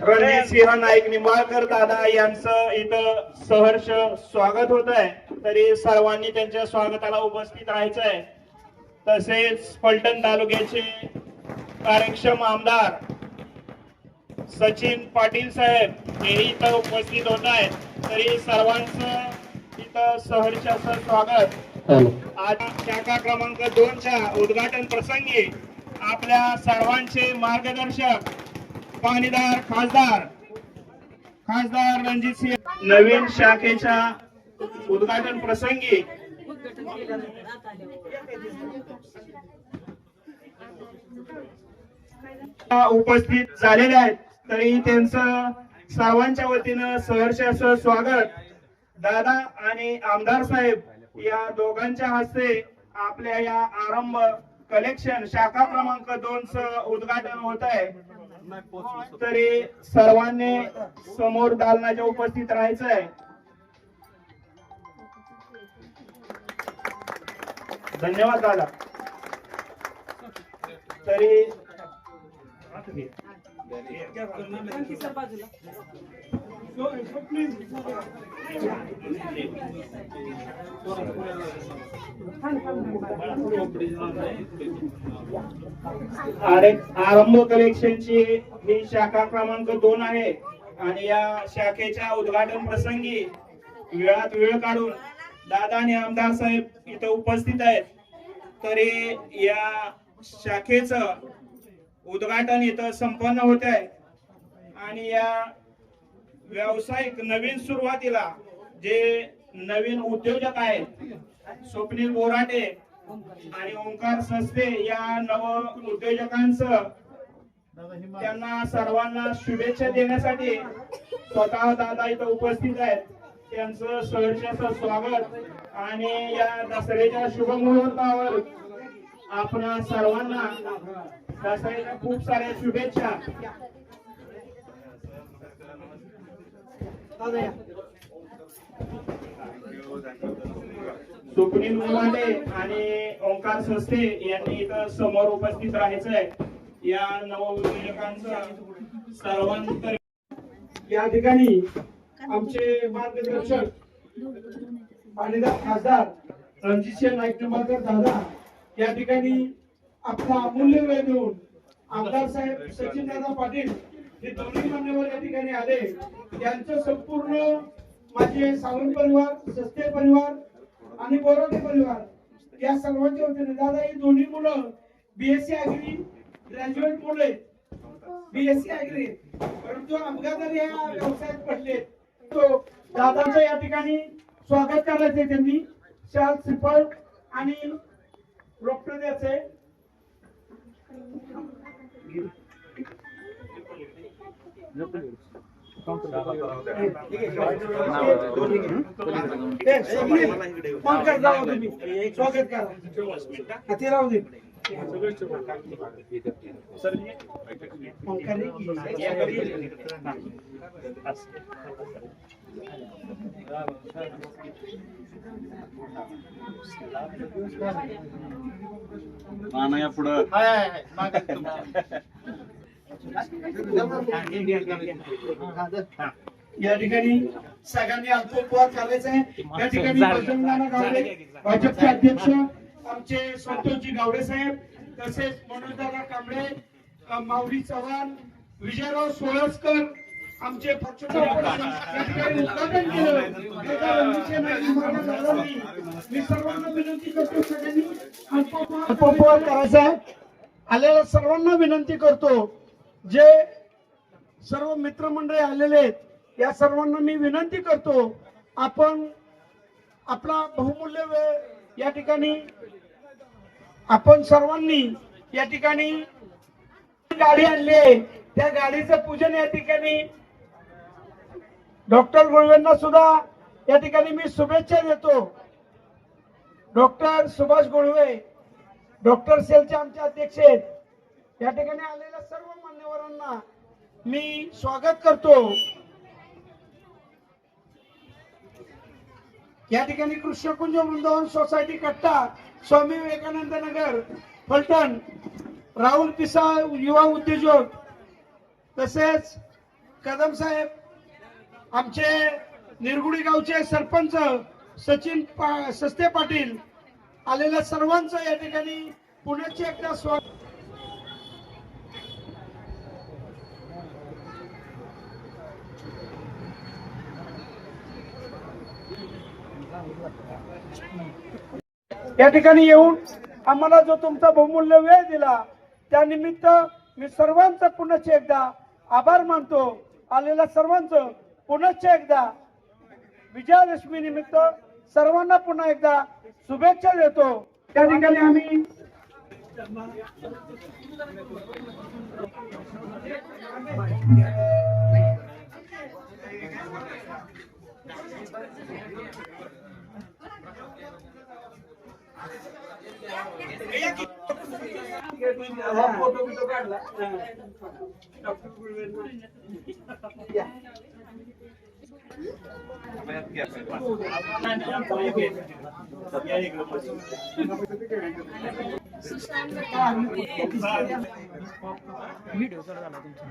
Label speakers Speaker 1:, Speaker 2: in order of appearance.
Speaker 1: सिंह नाईक निंबाळकर दादा यांचं इथं सहर्ष स्वागत होत आहे तरी सर्वांनी त्यांच्या स्वागताला उपस्थित राहायचं आहे तसेच फलटण तालुक्याचे कार्यक्षम आमदार सचिन पाटील साहेब हेही इथं उपस्थित होत आहेत तरी सर्वांचं इथं सहर्ष असं स्वागत आज शाखा क्रमांक दोनच्या उद्घाटन प्रसंगी आपल्या सर्वांचे मार्गदर्शक पाणीदार खासदार खासदार रणजित सिंह. नवीन शाखेच्या उद्घाटन प्रसंगी उपस्थित झालेले आहेत. तरी त्यांचं सर्वांच्या वतीनं सहर्ष असं स्वागत. दादा आणि आमदार साहेब या दोघांच्या हस्ते आपल्या या आरंभ कलेक्शन शाखा क्रमांक दोन उद्घाटन होत आहे. तरी सर्वांनी समोर दालनाच्या उपस्थित राहायचं आहे धन्यवाद दादा. तरी आरंभ कलेक्शनची ही शाखा क्रमांक दोन आहे. आणि या शाखेच्या उद्घाटन प्रसंगी वेळात वेळ काढून दादा आणि आमदार साहेब इथं उपस्थित आहेत. तरी या शाखेचं उद्घाटन इथं संपन्न होत आहे. आणि या व्यावसायिक नवीन सुरुवातीला जे नवीन उद्योजक आहेत स्वप्नील बोराटे आणि ओंकार सस्ते या नव उद्योजकांचं त्यांना सर्वांना शुभेच्छा देण्यासाठी स्वतः दादा इथं उपस्थित आहेत. त्यांचं सहर्षाचं स्वागत आणि या दसऱ्याच्या शुभ मुहूर्तावर आपण सर्वांना दसऱ्याच्या खूप साऱ्या शुभेच्छा. सुप्रीम मुलांडे आणि ओंकार सस्ते यांनी इथं समोर उपस्थित राहायचंय या नवउद्योजकांचं सर्वांतर
Speaker 2: या ठिकाणी आमचे मार्गदर्शक पाणीदार खासदार रणजितसिंह नाईक निंबाळकर दादा या ठिकाणी आपला अमूल्य वेळ देऊन आमदार साहेब सचिन दादा पाटील हे दोन्ही मान्यवर या ठिकाणी आले. यांचं संपूर्ण माझे सावंत परिवार सस्ते परिवार आणि बोरोडे परिवार या सर्वांच्या वतीने दादा ही दोन्ही मुलं बीएससी अग्री ग्रॅज्युएट मुले बीएससी अग्री परंतु अपघाताने या व्यवसायात पडले तो दादाचं या ठिकाणी स्वागत करायचे त्यांनी. शाल श्रीफळ आणि रोपटे पंकज जावा तुम्ही स्वागत करा हाती राहू दे
Speaker 3: नाना या पुढं
Speaker 2: या ठिकाणी सगळ्यांनी अल्पोपहार करायचा आहे या ठिकाणी भाजपचे अध्यक्ष आमचे संतोषजी गावडे साहेब तसेच मनोजदादा कांबळे माऊली चव्हाण विजयराव सोळसकर आमचे उद्घाटन केलं. मी सर्वांना विनंती करतो सगळ्यांनी करायचा आलेल्या सर्वांना विनंती करतो. जे सर्व मित्रमंडळी आलेले आहेत या सर्वांना मी विनंती करतो. आपण आपला बहुमूल्य वेळ या ठिकाणी आपण सर्वांनी या ठिकाणी गाडी आणली आहे. त्या गाडीचं पूजन या ठिकाणी डॉक्टर गुळवेंना सुद्धा या ठिकाणी मी शुभेच्छा देतो. डॉक्टर सुभाष गुळवे डॉक्टर सेलचे आमचे अध्यक्ष आहेत. या ठिकाणी आलेल्या सर्व मान्यवरांना मी स्वागत करतो. या ठिकाणी कृष्णकुंज वृंदावन सोसायटी कट्टा स्वामी विवेकानंद नगर फलटण राहुल पिसा युवा उद्योजक तसेच कदम साहेब आमचे निरगुडी गावचे सरपंच सचिन पा- सस्ते पाटील आलेल्या सर्वांचं या ठिकाणी पुण्याचे एकदा स्वागत. या ठिकाणी येऊन आम्हाला जो तुमचा बहुमूल्य वेळ दिला त्यानिमित्त मी सर्वांचं पुनश्च एकदा आभार मानतो. आलेल्या सर्वांचं पुनश्च एकदा विजयादशमी निमित्त सर्वांना पुन्हा एकदा शुभेच्छा देतो. त्या ठिकाणी आम्ही फोटो काढला व्हिडिओ चालू झाला तुमचा.